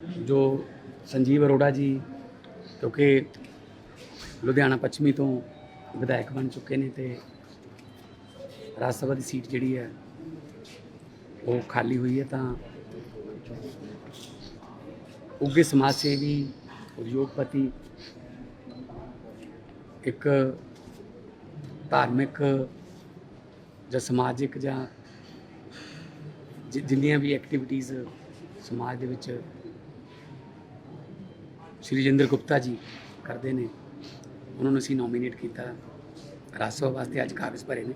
ਜੋ ਸੰਜੀਵ ਅਰੋੜਾ ਜੀ, ਕਿਉਂਕਿ ਲੁਧਿਆਣਾ ਪੱਛਮੀ ਤੋਂ ਵਿਧਾਇਕ ਬਣ ਚੁੱਕੇ ਨੇ ਤੇ ਰਾਜ ਸਭਾ ਦੀ ਸੀਟ ਜਿਹੜੀ ਹੈ, ਉਹ ਖਾਲੀ ਹੋਈ ਹੈ ਤਾਂ ਉੱਗੇ ਸਮਾਜ ਸੇਵੀ ਉਦਯੋਗਪਤੀ ਇੱਕ ਧਾਰਮਿਕ ਜਾਂ ਸਮਾਜਿਕ ਜਾਂ ਜਿੰਨੀਆਂ ਵੀ ਐਕਟੀਵਿਟੀਜ਼ ਸਮਾਜ ਦੇ ਵਿੱਚ ਸ਼੍ਰੀ ਜਿੰਦਰ ਗੁਪਤਾ ਜੀ ਕਰਦੇ ਨੇ। ਉਹਨਾਂ ਨੂੰ ਅਸੀਂ ਨੋਮੀਨੇਟ ਕੀਤਾ। ਰਾਜ ਸਭਾ ਵਾਸਤੇ ਅੱਜ ਕਾਗਜ਼ ਭਰੇ ਨੇ।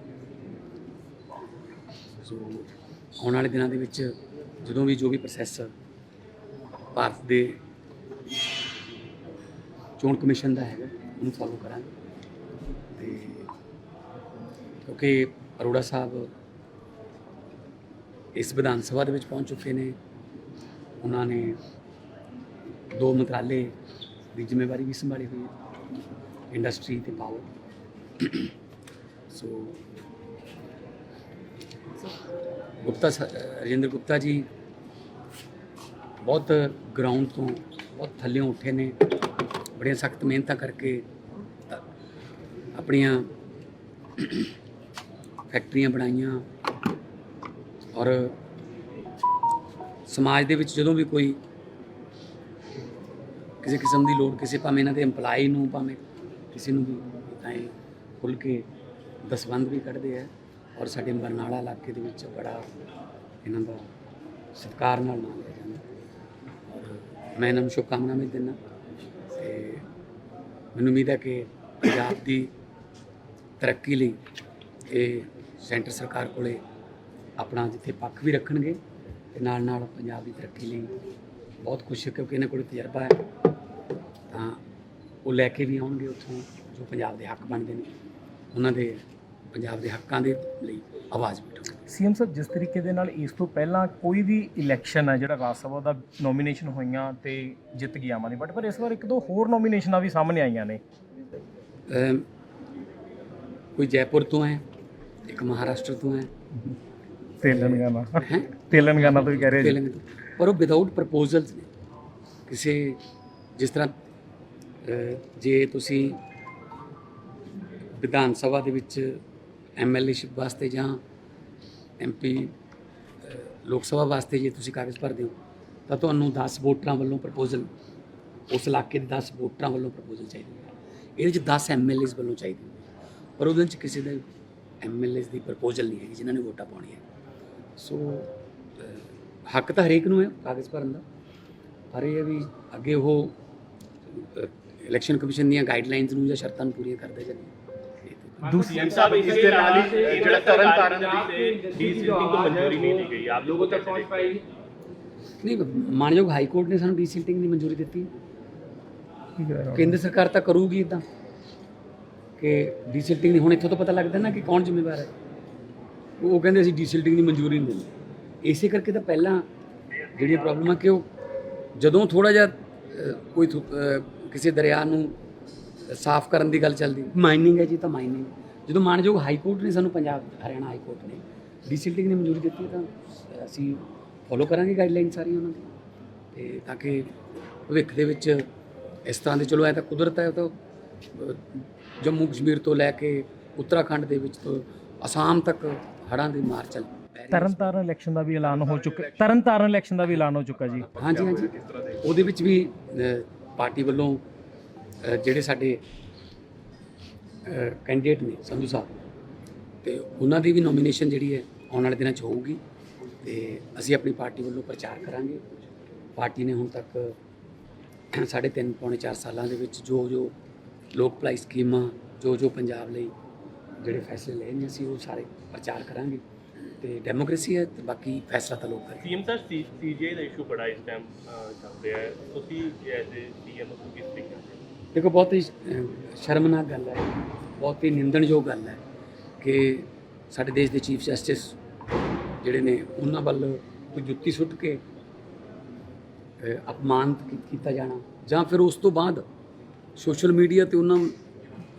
ਸੋ ਆਉਣ ਵਾਲੇ ਦਿਨਾਂ ਦੇ ਵਿੱਚ ਜਦੋਂ ਵੀ ਜੋ ਵੀ ਪ੍ਰੋਸੈਸ ਭਾਰਤ ਦੇ ਚੋਣ ਕਮਿਸ਼ਨ ਦਾ ਹੈਗਾ, ਉਹਨੂੰ ਫੋਲੋ ਕਰਾਂਗੇ। ਤੇ ਕਿਉਂਕਿ ਅਰੋੜਾ ਸਾਹਿਬ ਇਸ ਵਿਧਾਨ ਸਭਾ ਦੇ ਵਿੱਚ ਪਹੁੰਚ ਚੁੱਕੇ ਨੇ। ਉਹਨਾਂ ਨੇ ਦੋ ਮੰਤਰਾਲੇ ਦੀ ਜ਼ਿੰਮੇਵਾਰੀ ਵੀ ਸੰਭਾਲੀ ਹੋਈ ਹੈ। ਇੰਡਸਟਰੀ ਤੇ ਪਾਵਰ ਸੋ ਗੁਪਤਾ ਰਜਿੰਦਰ ਗੁਪਤਾ ਜੀ ਬਹੁਤ ਗਰਾਊਂਡ ਤੋਂ ਬਹੁਤ ਥੱਲਿਓਂ ਉੱਠੇ ਨੇ। ਬੜੀਆਂ ਸਖਤ ਮਿਹਨਤਾਂ ਕਰਕੇ ਆਪਣੀਆਂ ਫੈਕਟਰੀਆਂ ਬਣਾਈਆਂ। ਔਰ ਸਮਾਜ ਦੇ ਵਿੱਚ ਜਦੋਂ ਵੀ ਕੋਈ ਕਿਸੇ ਕਿਸਮ ਦੀ ਲੋੜ, ਕਿਸੇ ਭਾਵੇਂ ਇਹਨਾਂ ਦੇ EMPLOYE ਨੂੰ, ਭਾਵੇਂ ਕਿਸੇ ਨੂੰ ਵੀ ਤਾਂ ਇਹ ਖੁੱਲ ਕੇ ਦਸਵੰਦ ਵੀ ਕੱਢਦੇ ਆ ਔਰ ਸਾਡੇ ਬਰਨਾਲਾ ਇਲਾਕੇ ਦੇ ਵਿੱਚ ਬੜਾ ਇਹਨਾਂ ਦਾ ਸਤਿਕਾਰ ਨਾਲ ਨਾਮ ਲਿਆ ਜਾਂਦਾ। ਔਰ ਮੈਂ ਇਹਨਾਂ ਨੂੰ ਸ਼ੁਭਕਾਮਨਾਵਾਂ ਦਿੰਦਾ ਤੇ ਮੈਨੂੰ ਉਮੀਦ ਹੈ ਕਿ ਪੰਜਾਬ ਦੀ ਤਰੱਕੀ ਲਈ ਇਹ ਸੈਂਟਰ ਸਰਕਾਰ ਕੋਲੇ ਆਪਣਾ ਜਿੱਥੇ ਪੱਖ ਵੀ ਰੱਖਣਗੇ ਤੇ ਨਾਲ ਨਾਲ ਪੰਜਾਬ ਦੀ ਤਰੱਕੀ ਲਈ ਬਹੁਤ ਕੁਛ ਕਿਉਂਕਿ ਇਹਨਾਂ ਕੋਲ ਤਜਰਬਾ ਹੈ। ਤਾਂ ਉਹ ਲੈ ਕੇ ਵੀ ਆਉਣਗੇ ਉੱਥੋਂ ਜੋ ਪੰਜਾਬ ਦੇ ਹੱਕ ਬਣਦੇ ਨੇ। ਉਹਨਾਂ ਦੇ ਪੰਜਾਬ ਦੇ ਹੱਕਾਂ ਦੇ ਲਈ ਆਵਾਜ਼ ਉਠਾਉਣਗੇ। ਸੀਐਮ ਸਾਹਿਬ ਜਿਸ ਤਰੀਕੇ ਦੇ ਨਾਲ ਇਸ ਤੋਂ ਪਹਿਲਾਂ ਕੋਈ ਵੀ ਇਲੈਕਸ਼ਨ ਹੈ ਜਿਹੜਾ ਰਾਜ ਸਭਾ ਦਾ ਨੋਮੀਨੇਸ਼ਨ ਹੋਈਆਂ ਤੇ ਜਿੱਤ ਗਿਆ ਆਦਮੀ ਪਾਰਟੀ ਪਰ ਇਸ ਵਾਰ ਇੱਕ ਦੋ ਹੋਰ ਨੋਮੀਨੇਸ਼ਨਾਂ ਵੀ ਸਾਹਮਣੇ ਆਈਆਂ ਨੇ। ਕੋਈ ਜੈਪੁਰ ਤੋਂ ਹੈ ਇੱਕ ਮਹਾਰਾਸ਼ਟਰ ਤੋਂ ਹੈ। ਤੇਲੰਗਾਨਾ। ਤੇਲੰਗਾਨਾ ਤੋਂ ਵੀ ਕਹਿ ਰਹੇ ਜੀ। ਪਰ ਉਹ ਵਿਦਆਊਟ ਪ੍ਰਪੋਜ਼ਲਸ ਨੇ। ਕਿਸੇ ਜਿਸ ਤਰ੍ਹਾਂ ਜੇ ਤੁਸੀਂ ਵਿਧਾਨ ਸਭਾ ਦੇ ਵਿੱਚ ਐਮਐਲਏਸ਼ਿਪ ਵਾਸਤੇ ਜਾਂ ਐਮਪੀ ਲੋਕ ਸਭਾ ਵਾਸਤੇ ਜੇ ਤੁਸੀਂ ਕਾਗਜ਼ ਭਰਦੇ ਹੋ, ਤਾਂ ਤੁਹਾਨੂੰ 10 ਵੋਟਰਾਂ ਵੱਲੋਂ ਪ੍ਰਪੋਜ਼ਲ, ਉਸ ਇਲਾਕੇ ਦੇ 10 ਵੋਟਰਾਂ ਵੱਲੋਂ ਪ੍ਰਪੋਜ਼ਲ ਚਾਹੀਦੀ ਹੈ ਇਹਦੇ ਵਿੱਚ 10 ਐਮਐਲਏਸ ਵੱਲੋਂ ਚਾਹੀਦੀ ਹੈ ਪਰ ਉਹਦੇ ਵਿੱਚ ਕਿਸੇ ਦੇ ਐਮਐਲਏਸ ਦੀ ਪ੍ਰਪੋਜ਼ਲ ਨਹੀਂ ਹੈਗੀ, ਜਿਨ੍ਹਾਂ ਨੇ ਵੋਟਾਂ ਪਾਉਣੀਆਂ। ਸੋ ਹੱਕ ਤਾਂ ਹਰੇਕ ਨੂੰ ਹੈ ਕਾਗਜ਼ ਭਰਨ ਦਾ। ਪਰ ਇਹ ਹੈ ਵੀ ਅੱਗੇ ਉਹ ਇਲੈਕਸ਼ਨ ਕਮਿਸ਼ਨ ਦੀਆਂ ਗਾਈਡਲਾਈਨਸ ਨੂੰ ਜਾਂ ਸ਼ਰਤਾਂ ਨੂੰ ਪੂਰੀਆਂ ਕਰਦੇ ਜਾਂਦੇ ਦੂਸਰੀ ਸਾਹਿਬ ਇਸ ਦੇ ਨਾਲ ਹੀ ਜਿਹੜਾ ਤਰਨ ਤਾਰਨ ਦੀ ਡੀਸੀਲਿੰਗ ਤੋਂ ਮਨਜ਼ੂਰੀ ਨਹੀਂ ਦੀ ਗਈ। ਆਪ ਲੋਗੋ ਤੱਕ ਪਹੁੰਚ ਪਾਈ ਨਹੀਂ ਮਾਨਯੋਗ ਹਾਈ ਕੋਰਟ ਨੇ ਸਾਨੂੰ ਡੀਸੀਲਿੰਗ ਦੀ ਮਨਜ਼ੂਰੀ ਦਿੱਤੀ। ਕੇਂਦਰ ਸਰਕਾਰ ਤਾਂ ਕਰੂਗੀ ਇਦਾਂ ਕਿ ਡੀਸਿਲਟਿੰਗ ਦੀ ਹੁਣ ਇੱਥੋਂ ਤੋਂ ਪਤਾ ਲੱਗਦਾ ਨਾ ਕਿ ਕੌਣ ਜ਼ਿੰਮੇਵਾਰ ਹੈ। ਉਹ ਕਹਿੰਦੇ ਅਸੀਂ ਡੀਸਿਲਟਿੰਗ ਦੀ ਮਨਜ਼ੂਰੀ ਨਹੀਂ ਦਿੰਦੇ। ਇਸੇ ਕਰਕੇ ਤਾਂ ਪਹਿਲਾਂ ਜਿਹੜੀਆਂ ਪ੍ਰੋਬਲਮਾਂ ਕਿ ਉਹ ਜਦੋਂ ਥੋੜਾ ਜਿਹਾ ਕੋਈ ਕਿਸੇ ਦਰਿਆ ਨੂੰ ਸਾਫ਼ ਕਰਨ ਦੀ ਗੱਲ ਚੱਲਦੀ ਮਾਈਨਿੰਗ ਹੈ ਜੀ ਤਾਂ ਮਾਈਨਿੰਗ ਜਦੋਂ ਮਾਨਯੋਗ ਹਾਈ ਕੋਰਟ ਨੇ ਸਾਨੂੰ ਪੰਜਾਬ ਹਰਿਆਣਾ ਹਾਈ ਕੋਰਟ ਨੇ ਡੀਸਿਲਟਿੰਗ ਦੀ ਮਨਜ਼ੂਰੀ ਦਿੱਤੀ ਤਾਂ ਅਸੀਂ ਫੋਲੋ ਕਰਾਂਗੇ ਗਾਈਡਲਾਈਨ ਸਾਰੀਆਂ ਉਹਨਾਂ ਦੀ ਤੇ ਤਾਂ ਕਿ ਭਵਿੱਖ ਦੇ ਵਿੱਚ ਇਸ ਤਰ੍ਹਾਂ ਦੇ ਚਲੋ ਐ ਤਾਂ ਕੁਦਰਤ ਹੈ ਉਹ ਤਾਂ ਜੰਮੂ ਕਸ਼ਮੀਰ ਤੋਂ ਲੈ ਕੇ ਉੱਤਰਾਖੰਡ ਦੇ ਵਿੱਚ ਤੋਂ ਅਸਾਮ ਤੱਕ ਹੜ੍ਹਾਂ ਦੀ ਮਾਰ ਚੱਲ। ਤਰਨਤਾਰਨ ਇਲੈਕਸ਼ਨ ਦਾ ਵੀ ਐਲਾਨ ਹੋ ਚੁੱਕਾ ਤਰਨਤਾਰਨ ਇਲੈਕਸ਼ਨ ਦਾ ਵੀ ਐਲਾਨ ਹੋ ਚੁੱਕਾ ਜੀ। ਹਾਂਜੀ ਹਾਂਜੀ। ਉਹਦੇ ਵਿੱਚ ਵੀ ਪਾਰਟੀ ਵੱਲੋਂ ਜਿਹੜੇ ਸਾਡੇ ਕੈਂਡੀਡੇਟ ਨੇ, ਸੰਧੂ ਸਾਹਿਬ, ਤੇ ਉਹਨਾਂ ਦੀ ਵੀ ਨੋਮੀਨੇਸ਼ਨ ਜਿਹੜੀ ਹੈ, ਆਉਣ ਵਾਲੇ ਦਿਨਾਂ 'ਚ ਹੋਊਗੀ। ਤੇ ਅਸੀਂ ਆਪਣੀ ਪਾਰਟੀ ਵੱਲੋਂ ਪ੍ਰਚਾਰ ਕਰਾਂਗੇ। ਪਾਰਟੀ ਨੇ ਹੁਣ ਤੱਕ, ਸਾਢੇ ਤਿੰਨ, ਪੌਣੇ 4 ਸਾਲਾਂ ਦੇ ਵਿੱਚ ਜੋ ਜੋ ਲੋਕ ਭਲਾਈ ਸਕੀਮਾਂ, ਜੋ ਜੋ ਪੰਜਾਬ ਲਈ ਜਿਹੜੇ ਫੈਸਲੇ ਲਏ ਨੇ, ਅਸੀਂ ਉਹ ਸਾਰੇ ਪ੍ਰਚਾਰ ਕਰਾਂਗੇ। ਤੇ ਡੈਮੋਕ੍ਰੇਸੀ ਹੈ ਤੇ ਬਾਕੀ ਫੈਸਲਾ ਤਾਂ ਲੋਕ ਕਰਨਗੇ ਸੀਐਮ ਸਾਹਿਬ ਸੀਜੀਆਈ ਦਾ ਇਸ਼ੂ ਬੜਾ ਇਸ ਟਾਈਮ ਚੱਲ ਰਿਹਾ ਹੈ। ਤੁਸੀਂ ਐਜ਼ ਏ ਸੀਐਮ ਨੂੰ ਕਿਸ ਤਰੀਕੇ ਦੇਖੋ ਬਹੁਤ ਹੀ ਸ਼ਰਮਨਾਕ ਗੱਲ ਹੈ। ਬਹੁਤ ਹੀ ਨਿੰਦਣਯੋਗ ਗੱਲ ਹੈ ਕਿ ਸਾਡੇ ਦੇਸ਼ ਦੇ ਚੀਫ ਜਸਟਿਸ ਜਿਹੜੇ ਨੇ ਉਹਨਾਂ ਵੱਲ ਕੋਈ ਜੁੱਤੀ ਸੁੱਟ ਕੇ ਅਪਮਾਨਿਤ ਕੀ- ਕੀਤਾ ਜਾਣਾ। ਜਾਂ ਫਿਰ ਉਸ ਤੋਂ ਬਾਅਦ ਸੋਸ਼ਲ ਮੀਡੀਆ ਤੇ ਉਹਨਾਂ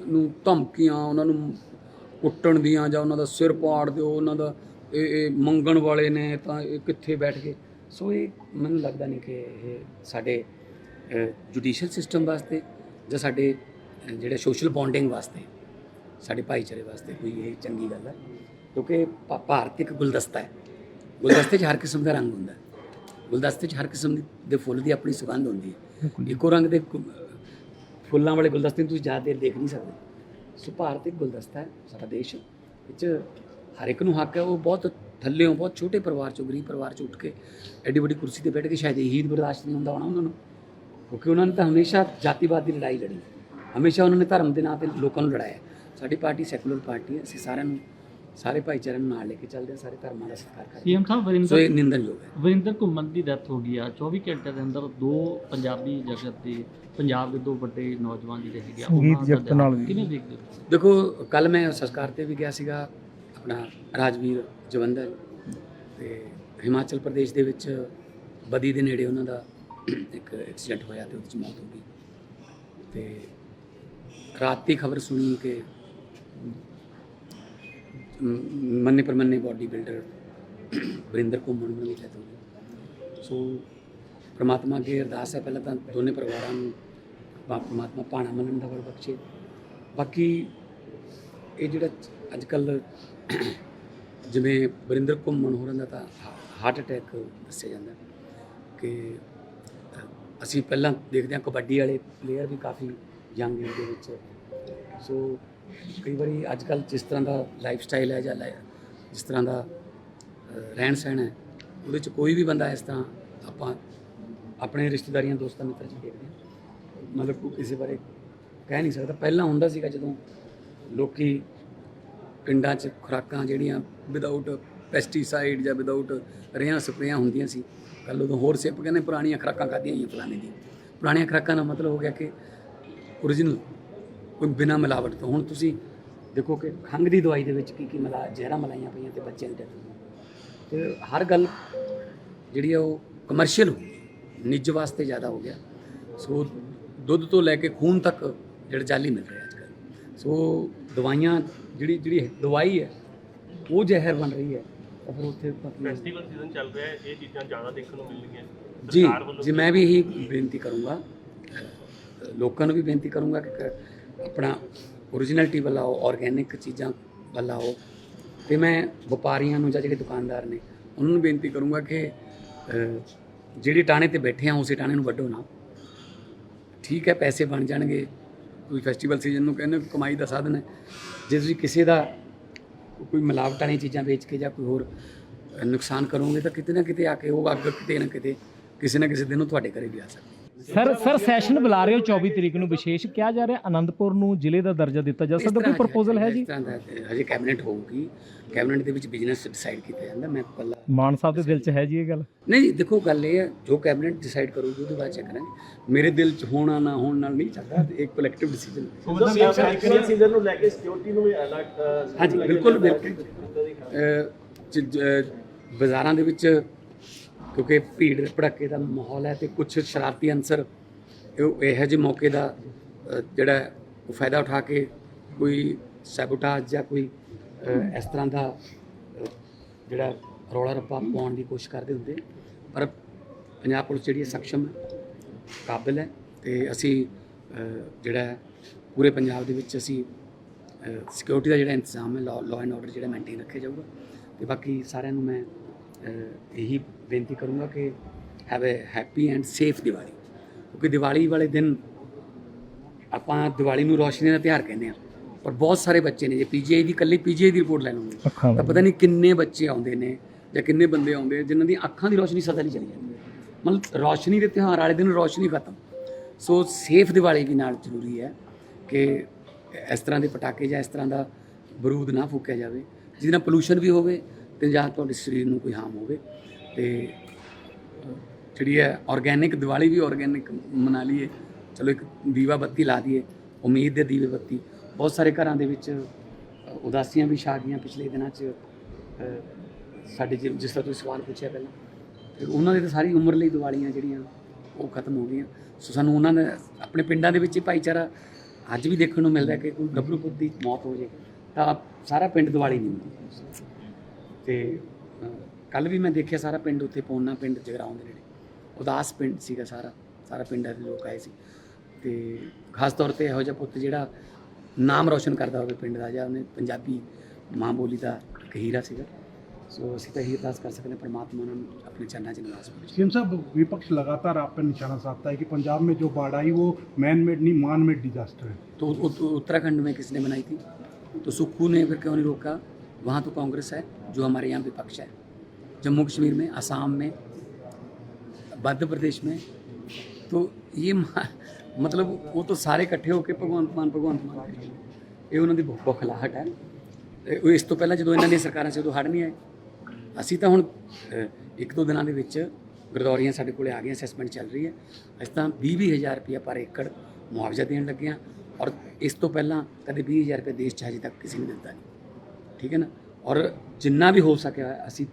ਨੂੰ ਧਮਕੀਆਂ ਉਹਨਾਂ ਨੂੰ ਕੁੱਟਣ ਦੀਆਂ ਜਾਂ ਉਹਨਾਂ ਦਾ ਸਿਰ ਪਾੜ ਦਿਓ ਉਹਨਾਂ ਦਾ ਇਹ ਇਹ ਮੰਗਣ ਵਾਲੇ ਨੇ ਤਾਂ ਇਹ ਕਿੱਥੇ ਬੈਠ ਕੇ ਸੋ ਇਹ ਮੈਨੂੰ ਲੱਗਦਾ ਨਹੀਂ ਕਿ ਇਹ ਸਾਡੇ ਜੁਡੀਸ਼ੀਅਲ ਸਿਸਟਮ ਵਾਸਤੇ ਜਾਂ ਸਾਡੇ ਜਿਹੜੇ ਸੋਸ਼ਲ ਬੌਂਡਿੰਗ ਵਾਸਤੇ ਸਾਡੇ ਭਾਈਚਾਰੇ ਵਾਸਤੇ ਕੋਈ ਇਹ ਚੰਗੀ ਗੱਲ ਹੈ। ਕਿਉਂਕਿ ਭਾਰਤ ਇੱਕ ਗੁਲਦਸਤਾ ਹੈ। ਗੁਲਦਸਤੇ 'ਚ ਹਰ ਕਿਸਮ ਦਾ ਰੰਗ ਹੁੰਦਾ ਗੁਲਦਸਤੇ 'ਚ ਹਰ ਕਿਸਮ ਦੀ- ਫੁੱਲ ਦੀ ਆਪਣੀ ਸੁਗੰਧ ਹੁੰਦੀ ਹੈ। ਇੱਕੋ ਰੰਗ ਦੇ ਫੁੱਲਾਂ ਵਾਲੇ ਗੁਲਦਸਤੇ ਨੂੰ ਤੁਸੀਂ ਜ਼ਿਆਦਾ ਦੇਰ ਦੇਖ ਨਹੀਂ ਸਕਦੇ। ਸੋ ਭਾਰਤ ਇੱਕ ਗੁਲਦਸਤਾ ਹੈ। ਸਾਡਾ ਦੇਸ਼ ਵਿੱਚ ਹਰ ਇੱਕ ਨੂੰ ਹੱਕ ਹੈ ਉਹ ਬਹੁਤ ਥੱਲੇੋਂ ਬਹੁਤ ਛੋਟੇ ਪਰਿਵਾਰ ਚੋਂ ਗਰੀਬ ਪਰਿਵਾਰ ਚੋਂ ਉੱਠ ਕੇ ਐਡੀ ਵੱਡੀ ਕੁਰਸੀ ਤੇ ਬੈਠ ਕੇ ਸ਼ਾਇਦ ਇਹੀ ਬਰਦਾਸ਼ਤ ਨਹੀਂ ਹੁੰਦਾ ਹੋਣਾ ਉਹਨਾਂ ਨੂੰ। ਕਿਉਂਕਿ ਉਹਨਾਂ ਨੇ ਤਾਂ ਹਮੇਸ਼ਾ ਜਾਤੀਵਾਦ ਦੀ ਲੜਾਈ ਲੜੀ। ਹਮੇਸ਼ਾ ਉਹਨਾਂ ਨੇ ਧਰਮ ਦੇ ਨਾਂ ਤੇ ਲੋਕਾਂ ਨੂੰ ਲੜਾਇਆ। ਸਾਡੀ ਪਾਰਟੀ ਸੈਕੂਲਰ ਪਾਰਟੀ ਹੈ ਅਸੀਂ ਸਾਰਿਆਂ ਨੂੰ ਸਾਰੇ ਭਾਈਚਾਰੇ ਨੂੰ ਨਾਲ ਲੈ ਕੇ ਚੱਲਦੇ ਹਾਂ ਸਾਰੇ ਧਰਮਾਂ ਦਾ ਸਤਿਕਾਰ ਕਰਦੇ ਸੀਐਮ ਸਾਹਿਬ ਹਾਂ ਸੋ ਇਹ ਵਰਿੰਦਰ ਨਿੰਦਣਯੋਗ ਹੈ। ਵਰਿੰਦਰ ਘੁੰਮਣ ਦੀ ਡੈਥ ਹੋ ਗਈ ਆ 24 ਘੰਟੇ ਦੇ ਅੰਦਰ ਦੋ ਪੰਜਾਬੀ ਜਗਤ ਦੇ ਪੰਜਾਬ ਦੇ ਦੋ ਵੱਡੇ ਨੌਜਵਾਨ ਜਿਹੜੇ ਹੈਗੇ ਆ ਸੰਗੀਤ ਉਹਨਾਂ ਦਾ ਜਗਤ ਨਾਲ ਵੀ। ਕਿਵੇਂ ਦੇਖਦੇ ਹੋ? ਦੇਖੋ ਕੱਲ ਮੈਂ ਸੰਸਕਾਰ ਤੇ ਵੀ ਗਿਆ ਸੀਗਾ। ਆਪਣਾ ਰਾਜਵੀਰ ਜਵੰਦਰ ਤੇ ਹਿਮਾਚਲ ਪ੍ਰਦੇਸ਼ ਦੇ ਵਿੱਚ ਬਦੀ ਦੇ ਨੇੜੇ ਉਹਨਾਂ ਦਾ ਇੱਕ ਐਕਸੀਡੈਂਟ ਹੋਇਆ ਤੇ ਉਹਦੇ ਚ ਮੌਤ ਹੋ ਗਈ। ਤੇ ਰਾਤ ਦੀ ਖਬਰ ਸੁਣੀ ਕਿ ਮੰਨੇ ਪ੍ਰਮੰਨੇ ਬਾਡੀ ਬਿਲਡਰ ਵਰਿੰਦਰ ਘੁੰਮਣ ਨੂੰ ਵੀ ਡੈਥ ਹੋ ਗਈ। ਸੋ ਪ੍ਰਮਾਤਮਾ ਅੱਗੇ ਅਰਦਾਸ ਹੈ, ਪਹਿਲਾਂ ਤਾਂ ਦੋਨੇ ਪਰਿਵਾਰਾਂ ਨੂੰ ਪਾ- ਪ੍ਰਮਾਤਮਾ ਭਾਣਾ ਮੰਨਣ ਦਾ ਬਲ ਬਖਸ਼ੇ। ਬਾਕੀ ਇਹ ਜਿਹੜਾ ਅੱਜ ਕੱਲ ਜਿਵੇਂ ਵਰਿੰਦਰ ਘੁੰਮਣ ਹੋਰਾਂ ਦਾ ਤਾਂ ਹਾਰਟ ਅਟੈਕ ਦੱਸਿਆ ਜਾਂਦਾ ਕਿ ਅਸੀਂ ਪਹਿਲਾਂ ਦੇਖਦੇ ਹਾਂ ਕਬੱਡੀ ਵਾਲੇ ਪਲੇਅਰ ਵੀ ਕਾਫੀ ਯੰਗ ਏਜ ਦੇ ਵਿੱਚ ਸੋ ਕਈ ਵਾਰੀ ਅੱਜ ਕੱਲ ਜਿਸ ਤਰ੍ਹਾਂ ਦਾ ਲਾਈਫ ਸਟਾਈਲ ਹੈ ਜਾਂ ਲਾਈ- ਜਿਸ ਤਰ੍ਹਾਂ ਦਾ ਰਹਿਣ ਸਹਿਣ ਹੈ, ਉਹਦੇ ਚ ਕੋਈ ਵੀ ਬੰਦਾ ਇਸ ਤਰ੍ਹਾਂ ਆਪਾਂ ਆਪਣੇ ਰਿਸ਼ਤੇਦਾਰੀਆਂ, ਦੋਸਤਾਂ, ਮਿੱਤਰਾਂ ਚ ਦੇਖਦੇ ਹਾਂ। ਮਤਲਬ ਕੋਈ ਕਿਸੇ ਬਾਰੇ ਕਹਿ ਨਹੀਂ ਸਕਦਾ। ਪਹਿਲਾਂ ਹੁੰਦਾ ਸੀਗਾ ਜਦੋਂ ਲੋਕੀ ਪਿੰਡਾਂ 'ਚ ਖੁਰਾਕਾਂ ਜਿਹੜੀਆਂ ਵਿਦਆਊਟ ਪੈਸਟੀਸਾਈਡ ਜਾਂ ਵਿਦਆਊਟ ਰੇਹਾਂ ਸਪਰੇਆਂ ਹੁੰਦੀਆਂ ਸੀ ਕੱਲ ਉਦੋਂ ਹੋਰ ਸਿੱਪ ਕਹਿੰਦੇ ਪੁਰਾਣੀਆਂ ਖੁਰਾਕਾਂ ਖਾਧੀਆਂ ਹੀ ਫਲਾਣੇ ਦੀ ਪੁਰਾਣੀਆਂ ਖੁਰਾਕਾਂ ਦਾ ਮਤਲਬ ਹੋ ਗਿਆ ਕਿ ਓਰੀਜਨਲ ਕੋਈ ਬਿਨਾ ਮਿਲਾਵਟ ਤੋਂ। ਹੁਣ ਤੁਸੀਂ ਦੇਖੋ ਕਿ ਖੰਘ ਦੀ ਦਵਾਈ ਦੇ ਵਿੱਚ ਕੀ ਕੀ ਮਿਲਾ, ਜ਼ਹਿਰਾਂ ਮਲਾਈਆਂ ਪਈਆਂ ਤੇ ਬੱਚਿਆਂ ਦੀ death ਹੋਈ। ਤੇ ਹਰ ਗੱਲ ਜਿਹੜੀ ਆ ਉਹ ਕਮਰਸ਼ੀਅਲ ਹੋ ਨਿੱਜ ਵਾਸਤੇ ਜ਼ਿਆਦਾ ਹੋ ਗਿਆ। ਸੋ ਦੁੱਧ ਤੋਂ ਲੈ ਕੇ ਖੂਨ ਤੱਕ ਜਿਹੜਾ ਜਾਲੀ ਮਿਲ ਰਿਹਾ। ਸੋ ਦਵਾਈਆਂ ਜਿਹੜੀ ਜਿਹੜੀ ਦਵਾਈ ਹੈ ਉਹ ਜ਼ਹਿਰ ਬਣ ਰਹੀ ਹੈ। ਤਾਂ ਫਿਰ ਉੱਥੇ ਫੈਸਟੀਵਲ ਸੀਜ਼ਨ ਚੱਲ ਰਿਹਾ ਹੈ ਇਹ ਚੀਜ਼ਾਂ ਜ਼ਿਆਦਾ ਦੇਖਣ ਨੂੰ ਮਿਲਣਗੀਆਂ। ਜੀ ਸਰਕਾਰ ਵੱਲੋਂ ਜੀ ਮੈਂ ਵੀ ਇਹੀ ਬੇਨਤੀ ਕਰੂੰਗਾ। ਲੋਕਾਂ ਨੂੰ ਵੀ ਬੇਨਤੀ ਕਰੂੰਗਾ ਕਿ ਕ- ਆਪਣਾ ਓਰੀਜਨੈਲਿਟੀ ਵੱਲ ਆਓ ਆਰਗੈਨਿਕ ਚੀਜ਼ਾਂ ਵੱਲ ਆਓ ਤੇ ਮੈਂ ਵਪਾਰੀਆਂ ਨੂੰ ਜਾਂ ਜਿਹੜੇ ਦੁਕਾਨਦਾਰ ਨੇ ਉਹਨਾਂ ਨੂੰ ਬੇਨਤੀ ਕਰੂੰਗਾ ਕਿ ਅਹ, ਜਿਹੜੀ ਟਾਣੇ ਤੇ ਬੈਠੇ ਆ ਉਸੇ ਟਾਣੇ ਨੂੰ ਵੱਢੋ ਨਾ। ਠੀਕ ਹੈ ਪੈਸੇ ਬਣ ਜਾਣਗੇ। ਕੋਈ ਫੈਸਟੀਵਲ ਸੀਜ਼ਨ ਨੂੰ ਕਹਿੰਦੇ ਕਮਾਈ ਦਾ ਸਾਧਨ ਹੈ। ਜੇ ਤੁਸੀਂ ਕਿਸੇ ਦਾ ਕੋਈ ਮਿਲਾਵਟ ਵਾਲੀਆਂ ਚੀਜ਼ਾਂ ਵੇਚ ਕੇ ਜਾਂ ਕੋਈ ਹੋਰ ਨੁਕਸਾਨ ਕਰੋਗੇ ਤਾਂ ਕਿਤੇ ਨਾ ਕਿਤੇ ਆ ਕੇ ਉਹ ਅੱਗ ਕਿਤੇ ਨਾ ਕਿਤੇ ਕਿਸੇ ਨਾ ਕਿਸੇ ਦਿਨ ਉਹ ਤੁਹਾਡੇ ਘਰੇ ਵੀ ਆ ਸਕਦੀ ਸਰ ਸਰ ਸੈਸ਼ਨ ਬੁਲਾ ਰਹੇ ਹੋ 24 ਤਰੀਕ ਨੂੰ ਵਿਸ਼ੇਸ਼। ਕਿਹਾ ਜਾ ਰਿਹਾ ਆਨੰਦਪੁਰ ਨੂੰ ਜ਼ਿਲ੍ਹੇ ਦਾ ਦਰਜਾ ਦਿੱਤਾ ਜਾ ਸਕਦਾ ਕੋਈ ਪ੍ਰਪੋਜ਼ਲ ਹੈ ਜੀ? ਹਜੇ ਕੈਬਨਿਟ ਹੋਊਗੀ। ਕੈਬਨਿਟ ਦੇ ਵਿੱਚ ਬਿਜ਼ਨਸ ਡਿਸਾਈਡ ਕੀਤਾ ਜਾਂਦਾ ਮੈਂ ਕੱਲਾ ਮਾਨ ਸਾਹਿਬ ਦੇ ਦਿਲ 'ਚ ਹੈ ਜੀ ਇਹ ਗੱਲ? ਨਹੀਂ ਜੀ, ਦੇਖੋ ਗੱਲ ਇਹ ਹੈ ਜੋ ਕੈਬਨਿਟ ਡਿਸਾਈਡ ਕਰੂਗੀ ਉਹਦੇ ਬਾਅਦ ਚੈੱਕ ਕਰਾਂਗੇ। ਮੇਰੇ ਦਿਲ 'ਚ ਹੋਣਾ ਨਾ ਹੋਣ ਨਾਲ ਨਹੀਂ ਚੱਲਦਾ ਇੱਕ ਕਲੈਕਟਿਵ ਡਿਸੀਜਨ ਸੀਜ਼ਨ ਨੂੰ ਲੈ ਕੇ ਸਿਕਿਉਰਿਟੀ ਨੂੰ ਵੀ ਅਲਰਟ ਹਾਂਜੀ ਬਿਲਕੁਲ ਬਿਲਕੁਲ। ਬਾਜ਼ਾਰਾਂ ਦੇ ਵਿੱਚ ਕਿਉਂਕਿ ਭੀੜ ਭੜੱਕੇ ਦਾ ਮਾਹੌਲ ਹੈ ਤੇ ਕੁਝ ਸ਼ਰਾਰਤੀ ਅੰਸਰ ਇਹੋ ਜਿਹੇ ਮੌਕੇ ਦਾ ਜਿਹੜਾ ਉਹ ਫਾਇਦਾ ਉਠਾ ਕੇ ਕੋਈ ਸੈਬੋਟਾਜ ਜਾਂ ਕੋਈ ਇਸ ਤਰ੍ਹਾਂ ਦਾ ਜਿਹੜਾ ਰੌਲਾ ਰੱਪਾ ਪਾਉਣ ਦੀ ਕੋਸ਼ਿਸ਼ ਕਰਦੇ ਹੁੰਦੇ। ਪਰ ਪੰਜਾਬ ਪੁਲਿਸ ਜਿਹੜੀ ਹੈ ਸક્ષਮ ਹੈ, ਕਾਬਿਲ ਹੈ ਤੇ ਅਸੀਂ ਜਿਹੜਾ ਪੂਰੇ ਪੰਜਾਬ ਦੇ ਵਿੱਚ ਅਸੀਂ ਸਿਕਿਉਰਿਟੀ ਦਾ ਜਿਹੜਾ ਇੰਤਜ਼ਾਮ ਹੈ ਲਾਅ ਐਂਡ ਆਰਡਰ ਜਿਹੜਾ ਮੇਨਟੇਨ ਰੱਖਿਆ ਜਾਊਗਾ। ਤੇ ਬਾਕੀ ਸਾਰਿਆਂ ਨੂੰ ਮੈਂ ਇਹੀ ਬੇਨਤੀ ਕਰੂੰਗਾ ਕਿ have a happy and safe Diwali. ਕਿਉਂਕਿ ਦੀਵਾਲੀ ਵਾਲੇ ਦਿਨ ਆਪਾਂ ਦੀਵਾਲੀ ਨੂੰ ਰੋਸ਼ਨੀ ਦਾ ਤਿਉਹਾਰ ਕਹਿੰਦੇ ਆ ਪਰ ਬਹੁਤ ਸਾਰੇ ਬੱਚੇ ਨੇ ਜੇ ਪੀਜੀਆਈ ਦੀ ਇਕੱਲੀ ਪੀਜੀਆਈ ਦੀ ਰਿਪੋਰਟ ਲੈ ਅੱਖਾਂ ਤਾਂ ਪਤਾ ਨਹੀਂ ਕਿੰਨੇ ਬੱਚੇ ਆਉਂਦੇ ਨੇ ਜਾਂ ਕਿੰਨੇ ਬੰਦੇ ਆਉਂਦੇ ਆ ਜਿਨ੍ਹਾਂ ਦੀ ਅੱਖਾਂ ਦੀ ਰੋਸ਼ਨੀ ਸਦਾ ਲਈ ਚਲੀ ਜਾਂਦੀ ਮਤਲਬ ਰੋਸ਼ਨੀ ਦੇ ਤਿਉਹਾਰ ਵਾਲੇ ਦਿਨ ਰੋਸ਼ਨੀ ਖਤਮ। ਸੋ ਸੇਫ ਦੀਵਾਲੀ ਵੀ ਨਾਲ ਜ਼ਰੂਰੀ ਹੈ ਕਿ ਇਸ ਤਰ੍ਹਾਂ ਦੇ ਪਟਾਕੇ ਜਾਂ ਇਸ ਤਰ੍ਹਾਂ ਦਾ ਬਰੂਦ ਨਾ ਫੂਕਿਆ ਜਾਵੇ ਜਿਹਦੇ ਨਾਲ ਪੋਲੂਸ਼ਨ ਵੀ ਹੋਵੇ ਤੇ ਜਾਂ ਤੁਹਾਡੇ ਸਰੀਰ ਨੂੰ ਕੋਈ ਹਾਰਮ ਹੋਵੇ ਤੇ ਜਿਹੜੀ ਹੈ ਆਰਗੈਨਿਕ ਦੀਵਾਲੀ ਵੀ ਆਰਗੈਨਿਕ ਮਨਾ ਲਈਏ। ਚਲੋ ਇੱਕ ਦੀਵਾ ਬੱਤੀ ਲਾ ਦਈਏ, ਉਮੀਦ ਦੇ ਦੀਵੇ ਬੱਤੀ। ਬਹੁਤ ਸਾਰੇ ਘਰਾਂ ਦੇ ਵਿੱਚ ਉਦਾਸੀਆਂ ਵੀ ਛਾ ਗਈਆਂ ਪਿਛਲੇ ਦਿਨਾਂ 'ਚ। ਸਾਡੇ ਜਿ- ਜਿਸ ਤਰ੍ਹਾਂ ਤੁਸੀਂ ਸਵਾਲ ਪੁੱਛਿਆ ਪਹਿਲਾਂ ਤੇ ਉਹਨਾਂ ਦੀ ਤਾਂ ਸਾਰੀ ਉਮਰ ਲਈ ਦੀਵਾਲੀਆਂ ਜਿਹੜੀਆਂ, ਉਹ ਖਤਮ ਹੋ ਗਈਆਂ। ਸੋ ਸਾਨੂੰ ਉਹਨਾਂ ਦਾ ਆਪਣੇ ਪਿੰਡਾਂ ਦੇ ਵਿੱਚ ਹੀ ਭਾਈਚਾਰਾ ਅੱਜ ਵੀ ਦੇਖਣ ਨੂੰ ਮਿਲਦਾ ਕਿ ਕੋਈ ਗੱਭਰੂ ਪੁੱਤ ਦੀ ਮੌਤ ਹੋ ਜੇ ਤਾਂ ਸਾਰਾ ਪਿੰਡ ਦੀਵਾਲੀ ਨਹੀਂ ਹੁੰਦੀ। ਤੇ ਅ, ਕੱਲ ਵੀ ਮੈਂ ਦੇਖਿਆ ਸਾਰਾ ਪਿੰਡ ਉੱਥੇ ਪੌਣਾ ਪਿੰਡ ਜਗਰਾਉਂ ਦੇ ਨੇੜੇ ਉਦਾਸ ਪਿੰਡ ਸੀਗਾ ਸਾਰਾ ਸਾਰਾ ਪਿੰਡਾਂ ਦੇ ਲੋਕ ਆਏ ਸੀ ਤੇ ਖਾਸ ਤੌਰ ਤੇ ਇਹੋ ਜਿਹਾ ਪੁੱਤ ਜਿਹੜਾ ਨਾਮ ਰੌਸ਼ਨ ਕਰਦਾ ਹੋਵੇ ਪਿੰਡ ਦਾ ਜਾਂ ਉਹਨੇ ਪੰਜਾਬੀ ਮਾਂ ਬੋਲੀ ਦਾ ਇੱਕ ਹੀਰਾ ਸੀਗਾ ਸੋ ਅਸੀਂ ਤਾਂ ਇਹੀ ਅਰਦਾਸ ਕਰ ਸਕਦੇ ਹਾਂ ਪ੍ਰਮਾਤਮਾ ਉਹਨਾਂ ਨੂੰ ਆਪਣੇ ਚਰਨਾਂ 'ਚ ਨਿਵਾਸ ਬਖਸ਼ੇ सीएम साहब विपक्ष लगातार आप पर निशाना साधता है कि पंजाब में जो बाढ़ आई वो मैन मेड नहीं मान मेड डिजास्टर है तो उत- उत्तराखंड में किसने बनाई थी तो सुक्खू ने फिर क्यों नहीं रोका वहाँ तो कांग्रेस है जो हमारे यहाँ विपक्ष है जम्मू कश्मीर में असम में मध्य प्रदेश में तो ये मा- मतलब वो तो ਸਾਰੇ ਇਕੱਠੇ ਹੋ ਕੇ ਭਗਵੰਤ ਮਾਨ ਭਗਵੰਤ ਮਾਨ ਕਰੀ ਜਾਂਦੇ। ਇਹ ਉਹਨਾਂ ਦੀ ਬੁ- ਬੁਖਲਾਹਟ ਹੈ ਇਹ- ਉਹ ਇਸ ਤੋਂ ਪਹਿਲਾਂ ਜਦੋਂ ਇਹਨਾਂ ਦੀਆਂ ਸਰਕਾਰਾਂ ਸੀ ਉਦੋਂ ਹੜ ਨਹੀਂ ਆਏ ਅਸੀਂ ਤਾਂ ਹੁਣ ਅ, ਇੱਕ ਦੋ ਦਿਨਾਂ ਦੇ ਵਿੱਚ ਗਰਦੌਰੀਆਂ ਸਾਡੇ ਕੋਲੇ ਆ ਗਈਆਂ ਅਸੈਸਮੈਂਟ ਚੱਲ ਰਹੀ ਹੈ ਅਸੀਂ ਤਾਂ 20 ਹਜ਼ਾਰ ਰੁਪਇਆ ਪਰ ਏਕੜ ਮੁਆਵਜ਼ਾ ਦੇਣ ਲੱਗੇ ਹਾਂ ਔਰ ਇਸ ਤੋਂ ਪਹਿਲਾਂ ਕਦੇ 20000 ਰੁਪਏ ਦੇਸ਼ 'ਚ ਹਜੇ ਤੱਕ ਕਿਸੇ ਨੇ ਦਿੱਤਾ ਨਹੀਂ ਠੀਕ ਹੈ ਨਾ? ਔਰ ਜਿੰਨਾ ਵੀ ਹੋ ਸਕਿਆ ਅਸੀਂ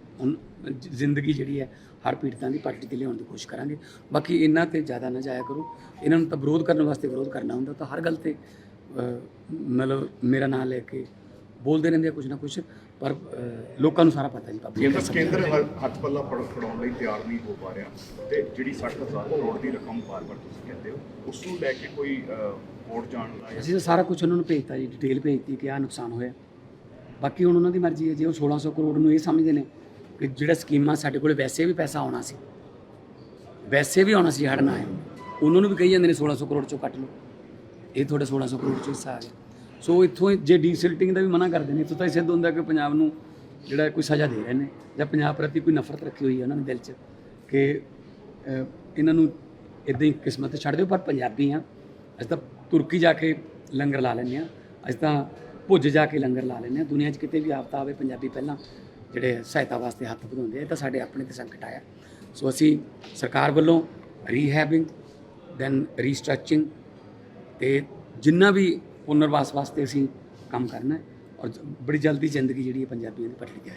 ਜ਼ਿੰਦਗੀ ਜਿਹੜੀ ਹੈ ਹਰ ਪੀੜਤਾਂ ਦੀ ਪੱਟੀ ਤੇ ਲਿਆਉਣ ਦੀ ਕੋਸ਼ਿਸ਼ ਕਰਾਂਗੇ। ਬਾਕੀ ਇਹਨਾਂ ਤੇ ਜ਼ਿਆਦਾ ਨਾ ਜਾਇਆ ਕਰੋ। ਇਹਨਾਂ ਨੂੰ ਤਾਂ ਵਿਰੋਧ ਕਰਨ ਵਾਸਤੇ ਵਿਰੋਧ ਕਰਨਾ ਹੁੰਦਾ ਤਾਂ ਹਰ ਗੱਲ ਤੇ ਮਤਲਬ ਮੇਰਾ ਨਾਮ ਲੈ ਕੇ ਬੋਲਦੇ ਰਹਿੰਦੇ ਆ ਕੁਝ ਨਾ ਕੁਝ ਪਰ ਲੋਕਾਂ ਨੂੰ ਸਾਰਾ ਪਤਾ ਜੀ ਕੇਂਦਰ ਕੇਂਦਰ ਹੱਥ ਪੱਲਾ ਫੜ ਫੜਾਉਣ ਲਈ ਤਿਆਰ ਨਹੀਂ ਹੋ ਪਾ ਰਿਹਾ। ਤੇ ਜਿਹੜੀ 60000 ਕਰੋੜ ਦੀ ਰਕਮ ਬਾਰ-ਬਾਰ ਤੁਸੀਂ ਕਹਿੰਦੇ ਹੋ ਉਸ ਨੂੰ ਲੈ ਕੇ ਕੋਈ ਕੋਰਟ ਜਾਣ ਦਾ ਅਸੀਂ ਤਾਂ ਸਾਰਾ ਕੁਝ ਉਹਨਾਂ ਨੂੰ ਭੇਜਤਾ ਜੀ ਡਿਟੇਲ ਭੇਜਤੀ ਕਿ ਆਹ ਨੁਕਸਾਨ ਹੋਇਆ। ਬਾਕੀ ਹੁਣ ਉਹਨਾਂ ਦੀ ਮਰਜ਼ੀ ਹੈ, ਜੇ ਉਹ 1600 ਕਰੋੜ ਨੂੰ ਇਹ ਸਮਝਦੇ ਨੇ ਕਿ ਜਿਹੜਾ ਸਕੀਮਾਂ ਸਾਡੇ ਕੋਲ ਵੈਸੇ ਵੀ ਪੈਸਾ ਆਉਣਾ ਸੀ। ਵੈਸੇ ਵੀ ਆਉਣਾ ਸੀ ਹੜ ਹੈ ਉਹਨਾਂ ਨੂੰ ਵੀ ਕਹੀ ਜਾਂਦੇ ਨੇ 1600 ਕਰੋੜ ਚੋਂ ਕੱਟ ਲਓ। ਇਹ ਤੁਹਾਡੇ 1600 ਕਰੋੜ ਚੋਂ ਹਿੱਸਾ ਆ ਗਿਆ। ਸੋ ਇੱਥੋਂ ਜੇ ਡੀਸਿਲਟਿੰਗ ਦਾ ਵੀ ਮਨਾ ਕਰਦੇ ਨੇ, ਇੱਥੋਂ ਤਾਂ ਇਹ ਸਿੱਧ ਹੁੰਦਾ ਕਿ ਪੰਜਾਬ ਨੂੰ ਜਿਹੜਾ ਕੋਈ ਸਜ਼ਾ ਦੇ ਰਹੇ ਨੇ, ਜਾਂ ਪੰਜਾਬ ਪ੍ਰਤੀ ਕੋਈ ਨਫ਼ਰਤ ਰੱਖੀ ਹੋਈ ਹੈ ਉਹਨਾਂ ਨੇ ਦਿਲ 'ਚ ਕਿ ਇਹਨਾਂ ਨੂੰ ਇਦਾਂ ਹੀ ਕਿਸਮਤ ਛੱਡ ਦਿਓ, ਪਰ ਪੰਜਾਬੀ ਆ। ਅਸੀਂ ਤਾਂ ਤੁਰਕੀ ਜਾ ਕੇ ਲੰਗਰ ਲਾ ਲੈਂਦੇ ਆ। ਅਸੀਂ ਤਾਂ ਭੁੱਜ ਜਾ ਕੇ ਲੰਗਰ ਲਾ ਲੈਂਦੇ ਆ ਦੁਨੀਆ 'ਚ ਕਿਤੇ ਵੀ ਆਫਤ ਆਵੇ, ਪੰਜਾਬੀ ਪਹਿਲਾਂ ਜਿਹੜੇ ਸਹਾਇਤਾ ਵਾਸਤੇ ਹੱਥ ਵਧਾਉਂਦੇ ਆ, ਇਹ ਤਾਂ ਸਾਡੇ ਆਪਣੇ ਤੇ ਸੰਕਟ ਆਇਆ। ਸੋ ਅਸੀਂ ਸਰਕਾਰ ਵੱਲੋਂ ਰੀਹੈਬਿੰਗ ਦੈਨ ਰੀਸਟਰਕਚਰਿੰਗ ਤੇ ਜਿੰਨਾ ਵੀ ਪੁਨਰਵਾਸ ਵਾਸਤੇ ਅਸੀਂ ਕੰਮ ਕਰਨਾ ਔਰ ਬੜੀ ਜਲਦੀ ਜ਼ਿੰਦਗੀ ਜਿਹੜੀ ਹੈ ਪੰਜਾਬੀਆਂ ਦੀ ਪਟੜੀ ਤੇ